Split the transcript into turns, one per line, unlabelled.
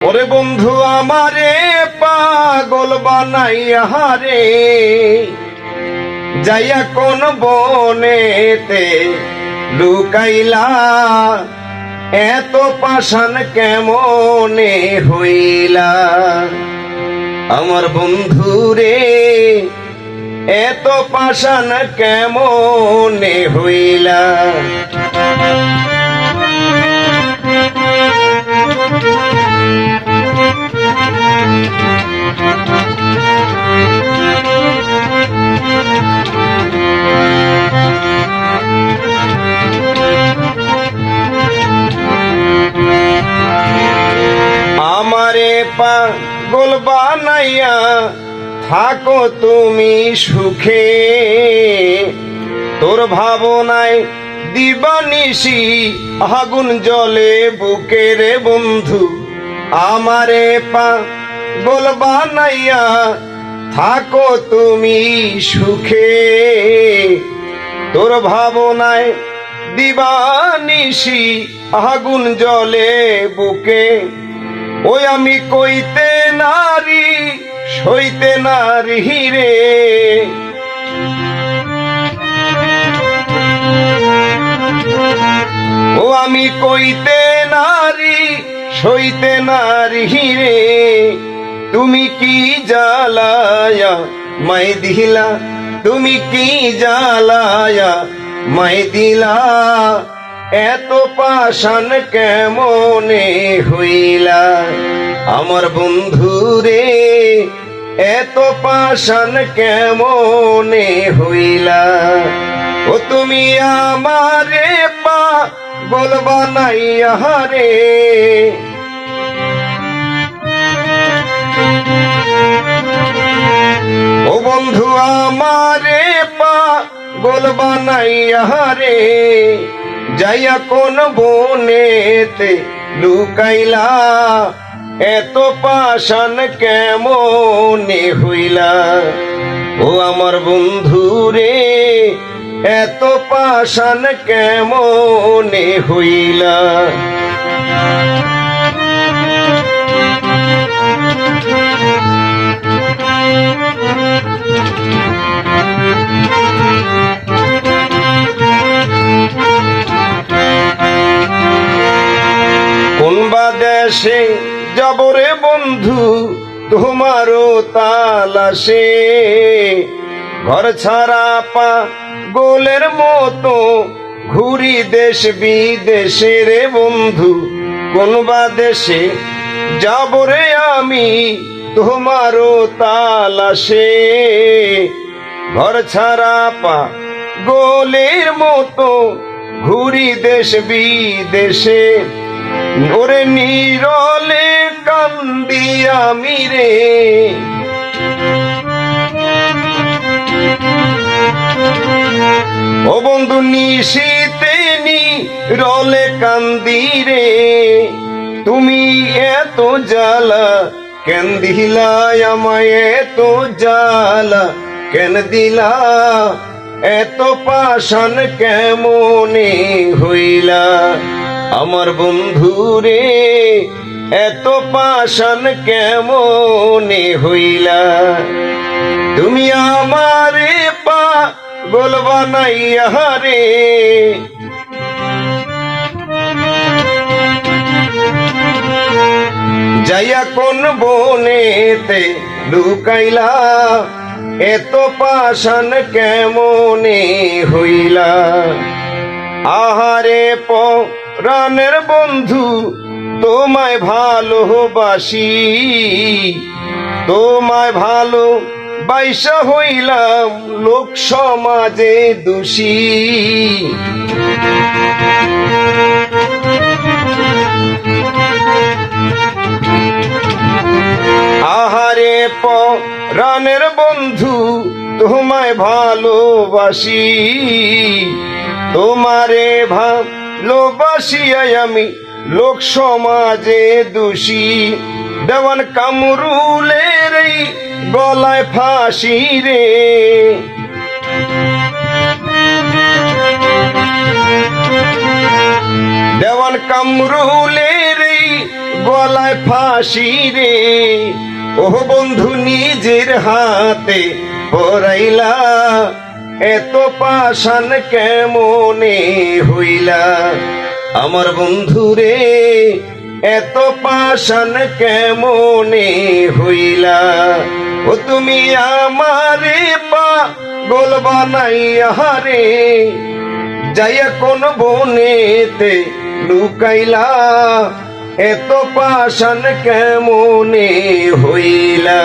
ওরে বন্ধু আমারে পাগল বানাইয়া রে যাইয়া কোন বনেতে লুকাইলা, এত পাষাণ কেমনে হইলা? আমার বন্ধু রে এত পাষাণ কেমনে হইলা? বানাইয়া থাকো তুমি সুখে। তোর ভাবনায় দিবানিসি আগুন জলে বুকে রে বন্ধু। আমারে পাগল বানাইয়া থাকো তুমি সুখে। তোর ভাবনায় দিবানিসি আগুন জলে বুকে। ওই আমি কইতে নারী, সইতে নারী রে। ও আমি কইতে নারী, সইতে নারী রে। তুমি কি জ্বালায়া মাই দিলা? তুমি কি জ্বালায়া মাই দিলা? এত পাষাণ কেমনে হইলা? আমার বন্ধু রে এত পাষাণ কেমনে হইলা? ও তুমি আমারে পা বলবা নাইয়া রে। ও বন্ধু আমারে পা বলবা নাইয়া রে, যাইয়া কোন বনেতে লুকাইলা। এত পাষাণ কেমনে হইলা? ও আমার বন্ধু রে এত পাষাণ কেমনে হইলা? তোমারও তালাশে। ঘর ছাড়া পা গোলের মতো ঘুরি দেশ বিদেশে রে বন্ধু কোনবা দেশে যাবরে আমি তোমারও তালাশে। ঘর ছাড়া পা গোলের মতো ঘুরি দেশ বিদেশে, ওরে নিরলে কান্দি আমি রে ও বন্ধু নিশীতে নি রলে কান্দি রে তুমি এত জ্বালা কেন দিলা, আমায় এত জ্বালা কেন দিলা, এত পাষাণ কেমনে হইলা? আমার বন্ধু রে এত পাষাণ কেমনে হইলা? তুমি আমারে পা বলবা নাইয়া রে। যাইয়া কোন বনেতে লুকাইলা, এত পাষাণ কেমনে হইলা? আহারে পরাণের বন্ধু তোমায় ভালোবাসি, তোমায় ভালো বাইসা হইলাম লোক সমাজে দোষী। আহারে পরাণের বন্ধু, তোমায় ভালোবাসি, তোমারে ভালোবাসিয়াই আমি লোক সমাজে দোষী। দেওয়ান কামরুলের এই গলায় ফাঁসি রে। দেওয়ান কামরুলের এই গলায় ফাঁসি রে। ও বন্ধু নিজের হাতে পরাইলা এত পাশান কেমনে হইলা? আমার বন্ধু রে এত পাশান কেমনে হইলা? ও তুমি আমারে পা গোল বানাইয়া রে যাইয়া কোন বনেতে লুকাইলা? এত পাশান কেমনে হইলা?